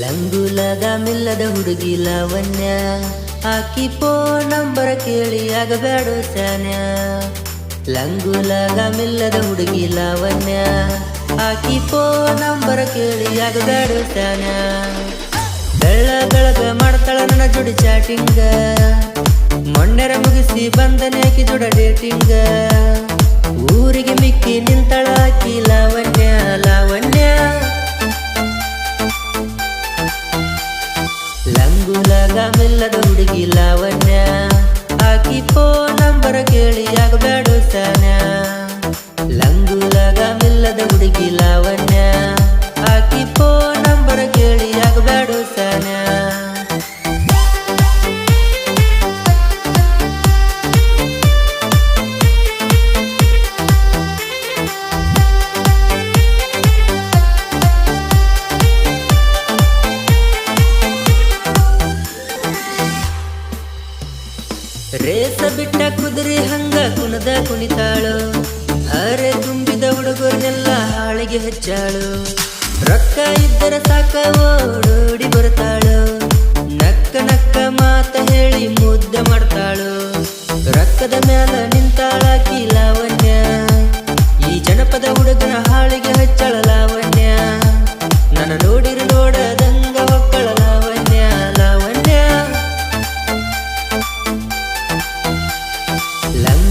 ಲಂಗುಲಗ ಮಿಲ್ಲದ ಹುಡುಗಿ ಲಾವಣ್ಯ. ಆಕಿ ಪೋ ನಂಬರ ಕೇಳಿ ಆಗಬೇಡ ಸ್ಯಾನ್ಯ ಲಂಗುಲಗ ಮಿಲ್ಲದ ಹುಡುಗಿ ಲಾವಣ್ಯ. ಆಕಿ ಪೋ ನಂಬರ ಕೇಳಿ ಆಗಬೇಡ ಸ್ಯಾನ್ಯ ಬೆಳ್ಳ ಬೆಳಗ ಮಾಡ್ತಾಳ ನನ್ನ ಜೋಡಿ ಚಾಟಿಂಗ. ಮೊನ್ನೆರ ಮುಗಿಸಿ ಬಂದನೆ ಆಕಿ ಜೋಡ ಡೇಟಿಂಗ. ಊರಿಗೆ ಮಿಕ್ಕಿ ನಿಂತಳ ಆಕಿ ಲಾವಣ್ಯ. ರೇಸ ಬಿಟ್ಟ ಕುದುರೆ ಹಂಗ ಕುಣದ ಕುಣಿತಾಳು. ಅರೆ ತುಂಬಿದ ಹುಡುಗರನ್ನೆಲ್ಲ ಹಾಳಿಗೆ ಹೆಚ್ಚಾಳು. ರೊಕ್ಕ ಇದ್ದರ ಸಾಕ ಓಡೋಡಿ ಬರ್ತಾಳು. ನಕ್ಕ ನಕ್ಕ ಮಾತ ಹೇಳಿ ಮುದ್ದೆ ಮಾಡ್ತಾಳು. ರಕ್ಕದ ಮ್ಯಾಲ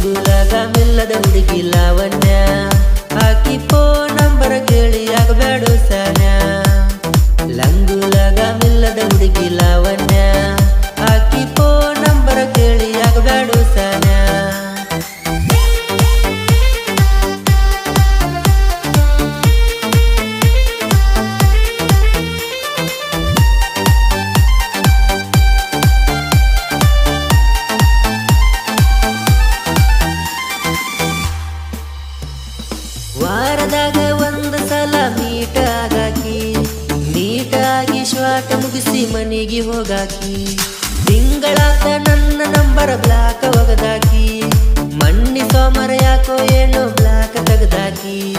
ಲಂಗುಲಗ ಮಿಲ್ಲದ ಹುಡುಗಿ ಲಾವಣ್ಯ. ಹಾಕಿ ಪೋ ನಂಬರ ಕೇಳಿ ಆಗಬೇಡ ಸಾನ್ಯ ಲಂಗುಲಗ ಹೋಗಾಕಿ. ತಿಂಗಳಾದ ನನ್ನ ನಂಬರ ಬ್ಲಾಕ್ ಒಗದಾಕಿ. ಮಣ್ಣಿ ಸೋಮರ ಯಾಕೋ ಏನೋ ಬ್ಲಾಕ್ ತೆಗ್ದಾಕಿ.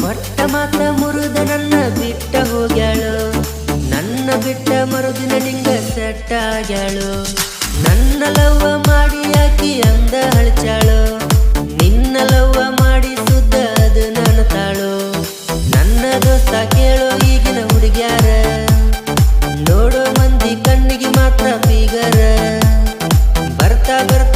ಕೊಟ್ಟ ಮಾತ ಮುರಿದ ನನ್ನ ಬಿಟ್ಟ ಹೋಗ್ಯಾಳು. ನನ್ನ ಬಿಟ್ಟ ಮರುದಿನ ನಿಂಗ ಸೆಟ್ಟ ಆಗ್ಯಾಳು. ನನ್ನ ಲವ್ವ ಮಾಡಿ ಆಕಿ ಅಂದ ಹಳಚಾಳು ನಿನ್ನ ಲವ್ವ ಮಾಡಿ ಸುದ್ದ ಅದು ನನ್ನ ತಾಳು. ನನ್ನ ದೋಸ್ತ ಕೇಳೋ ಈಗಿನ ಹುಡುಗ್ಯಾರ. ನೋಡೋ ಮಂದಿ ಕಣ್ಣಿಗೆ ಮಾತ್ರ ಬೀಗರ ಬರ್ತಾ ಬರ್ತಾ